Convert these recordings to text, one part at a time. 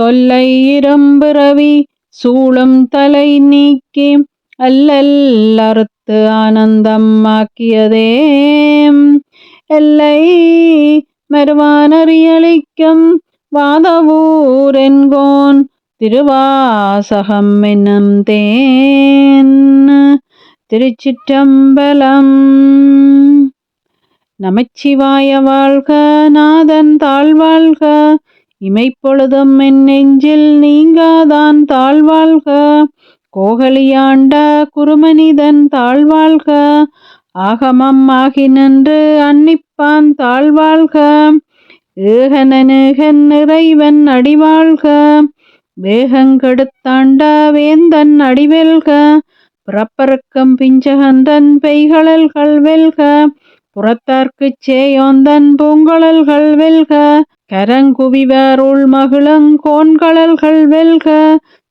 தொல்லை இரும்பிறவி சூழும் தலை நீக்கி அல்லல் அறுத்து ஆனந்தம் ஆக்கியதே. எல்லை மறுவானறியளிக்கும் வாதவூரென்கோன் திருவாசகம் என்னும் தேன். திருச்சிற்றம்பலம் நமச்சிவாய வாழ்க நாதன் தாழ்வாழ்க இமைப்பொழுதும் என் நெஞ்சில் நீங்காதான் தாழ்வாழ்க. கோகலியாண்ட குருமனிதன் தாழ்வாழ்க. ஆகமம் ஆகி நின்று அன்னிப்பான் தாழ்வாழ்க. ஏகனனுகன் இறைவன் அடிவாழ்க. வேகங்கெடுத்தாண்ட வேந்தன் அடிவெல்க. புறப்பறக்கும் பிஞ்சகந்தன் பெய்களல்கள் வெல்க. புறத்தார்க்குச் சேயோந்தன் பூங்கழல்கள் வெல்க கரங்குவிவர் உள்மகிழுங் மகிழங்கோன்கழல்கள் வெல்க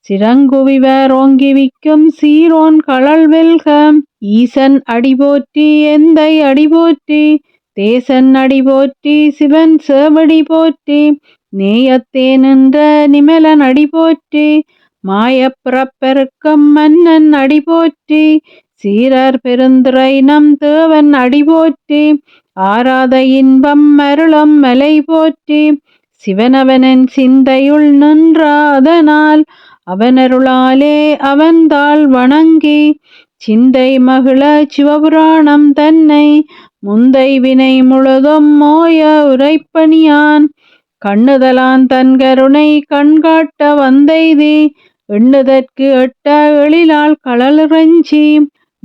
சிறங்குவிவர் ஓங்கிவிக்கும் சீரோன் கழல் வெல்க. ஈசன் அடிபோற்றி எந்தை அடிபோற்றி தேசன் அடிபோற்றி சிவன் சேவடி போற்றி நேயத்தே நின்ற நிமலன் அடிபோற்றி மாயப்பிறப்பெருக்கம் மன்னன் அடிபோற்றி சீரர் பெருந்துரை நம் தேவன் அடி போற்றி ஆராத இன்பம் மருளம் மலை போற்றி சிவனவனன் சிந்தையுள் நின்றாதனால் அவனருளாலே அவன்தாள் வணங்கி சிந்தை மகிழ சிவபுராணம் தன்னை முந்தை வினை முழுதும் மோய உரைப்பணியான் கண்ணுதலான் தன் கருணை கண்காட்ட வந்தைதி எண்ணுதற்கு எட்ட எழிலால் களலிறைஞ்சி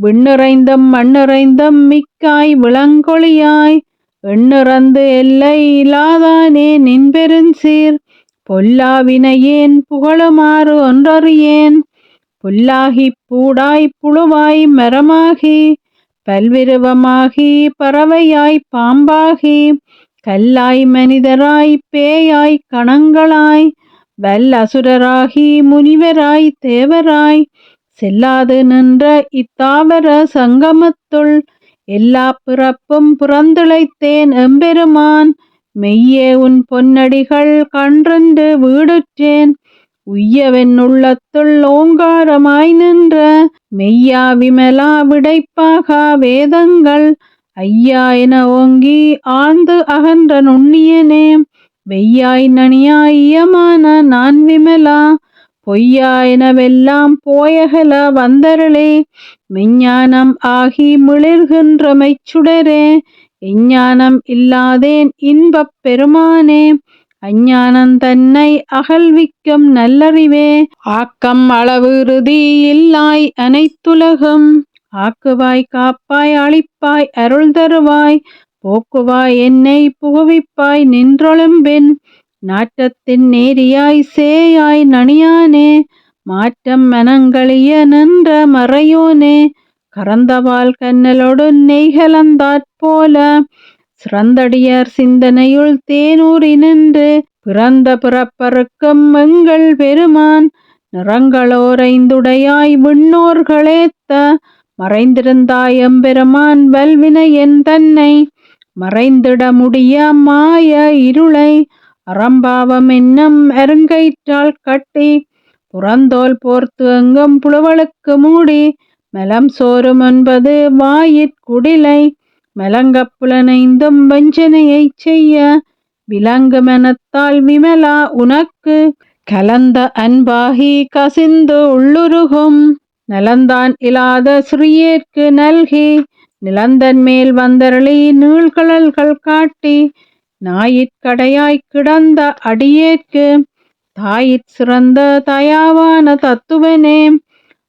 விண்ணிறைந்தும் மண்ணிறைந்தும் மிக்காய் விளங்கொழியாய் எண்ணிறந்து எல்லை இல்லாதானே நின் பெருஞ்சீர். பொல்லாவினையேன் புகழுமாறு ஒன்றறியேன். புல்லாகிப் பூடாய் புழுவாய் மரமாகி. பல்விருவமாகி பறவையாய் பாம்பாகி. கல்லாய் மனிதராய் பேயாய் கணங்களாய். வல்லசுரராகி முனிவராய் தேவராய். செல்லாது நின்ற இத்தாவர சங்கமத்துள் எல்லா பிறப்பும் புறந்துழைத்தேன் எம்பெருமான். மெய்யே உன் பொன்னடிகள் கன்றென்று வீடுற்றேன். உய்யவென் உள்ளத்துள் ஓங்காரமாய் நின்ற மெய்யா விமலா விடைப்பாகா வேதங்கள். ஐயா என ஓங்கி ஆழ்ந்து அகன்ற நுண்ணியனே. வெய்யாய் நனியாய் இயமான நான் விமலா. பொய்யாயனவெல்லாம் போயகல வந்தருளே. மெஞ்ஞானம் ஆகி மிளிர்கின்ற சுடரே. எஞ்ஞானம் இல்லாதேன் இன்பப் பெருமானே. அஞ்ஞானம் தன்னை அகழ்விக்கும் நல்லறிவே. ஆக்கம் அளவு இறுதி இல்லாய் அனைத்துலகும். ஆக்குவாய் காப்பாய் அழிப்பாய் அருள் தருவாய். போக்குவாய் என்னை புகுவிப்பாய் நின்றொழும்பின். நாற்றத்தின் நேரியாய் சேயாய் நனியானே மாற்றம் மனங்களிய நின்ற மறையோனே கறந்தவால் கண்ணலோடு நெய்கலந்தாற்போல சிறந்தடியார் சிந்தனையுள் தேனூறி நின்று பிறந்த பிறப்பருக்கும் எங்கள் பெருமான் நிறங்களோரைந்துடையாய் விண்ணோர்களேத்த மறைந்திருந்தாய் எம்பெருமான் வல்வினையன் தன்னை மறைந்திட முடிய மாய இருளை அறம்பாவம் என்னும் அருங்கயிற்றால் கட்டி புறந்தோல் போர்த்து எங்கும் புலவளுக்கு மூடி மெலம் சோறும் என்பது வாயிற்குடிலை மெலங்கப் புலனைந்தும் வஞ்சனையைச் செய்ய விலங்கு மனத்தால் விமலா உனக்கு கலந்த அன்பாகி கசிந்து உள்ளுருகும் நலந்தான் இலாத சிறியேற்கு நல்கி நிலந்தன் மேல் வந்தருளி நீள்கழல்கள் காட்டி ஞாயிற்கடையாய்க் கிடந்த அடியேற்கு தாயிற் சிறந்த தயாவான தத்துவனே.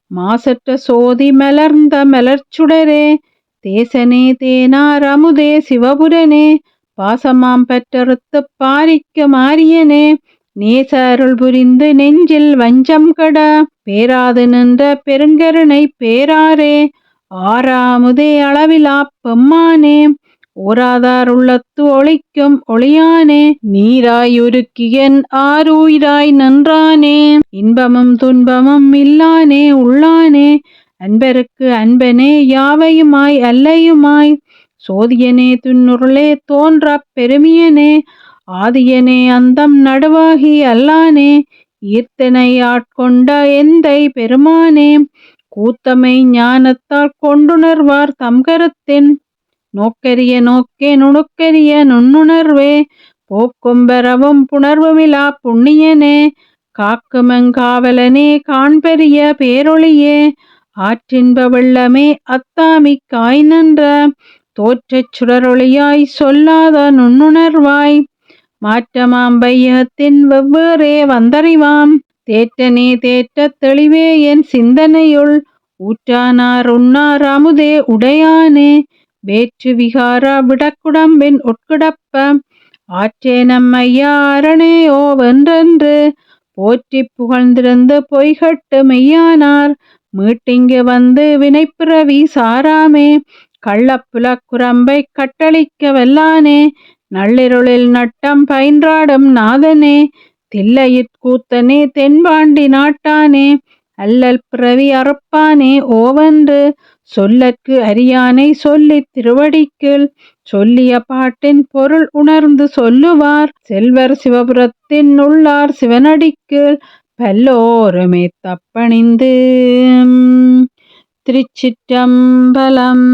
மாசற்ற சோதி மலர்ந்த மலர்ச்சுடரே தேசனே தேனார் அமுதே சிவபுரனே. பாசமாம் பெற்றறுத்து பாரிக்க மாரியனே. நேச அருள் புரிந்து நெஞ்சில் வஞ்சம் கட பேராது நின்ற பெருங்கருணை பேராரே. ஆறாமுதே அளவிலா பெம்மானே. ஓராதார் உள்ளத்து ஒளிக்கும் ஒளியானே நீராயுருக்கியன் ஆரூயிராய் நன்றானே. இன்பமும் துன்பமும் இல்லானே உள்ளானே. அன்பருக்கு அன்பனே யாவையுமாய் அல்லையுமாய். சோதியனே துன்னுருளே தோன்றப் பெருமியனே. ஆதியனே அந்தம் நடுவாகி அல்லானே. ஈர்த்தனை ஆட்கொண்ட எந்தை பெருமானே. கூத்தமை ஞானத்தால் கொண்டுணர்வார் தம்கரத்தின் நோக்கரிய நோக்கே நுணுக்கரிய நுண்ணுணர்வே போக்கொம்பரவும் புணர்வுமிலா புண்ணியனே காக்குமங்காவலனே காண்பெரிய பேரொளியே ஆற்றின்ப வெள்ளமே அத்தாமி காய் நின்ற தோற்றச் சுடரொளியாய் சொல்லாத நுண்ணுணர்வாய் மாற்றமாம்பையத்தின் வெவ்வேறே வந்தறிவாம் தேற்றனே தேற்றத் தெளிவே என் சிந்தனையுள் ஊற்றானார் உண்ணார் அமுதே உடையானே வேற்று விகாரா விடக்குடம்பின் உட்குடப்ப ஆற்றே நம்மையா அரணே வென்றென்று போற்றி புகழ்ந்திருந்து பொய்கட்டு மெய்யானார். மீட்டிங்கு வந்து வினைப்பிறவி சாராமே கள்ளப்புலக் குரம்பைக் கட்டளிக்க வல்லானே நள்ளிருளில் நட்டம் பயின்றாடும் நாதனே தில்லையிற் கூத்தனே தென்பாண்டி நாட்டானே அல்லல் பிறவி அறுப்பானே ஓவென்று சொல்லற்கு அரியானை சொல்லித் திருவடிக்கீழ் சொல்லிய பாட்டின் பொருள் உணர்ந்து சொல்லுவார். செல்வர் சிவபுரத்தின் உள்ளார் சிவனடிக்கீழ் பல்லோருமே தப்பணிந்து. திருச்சிற்றம்பலம்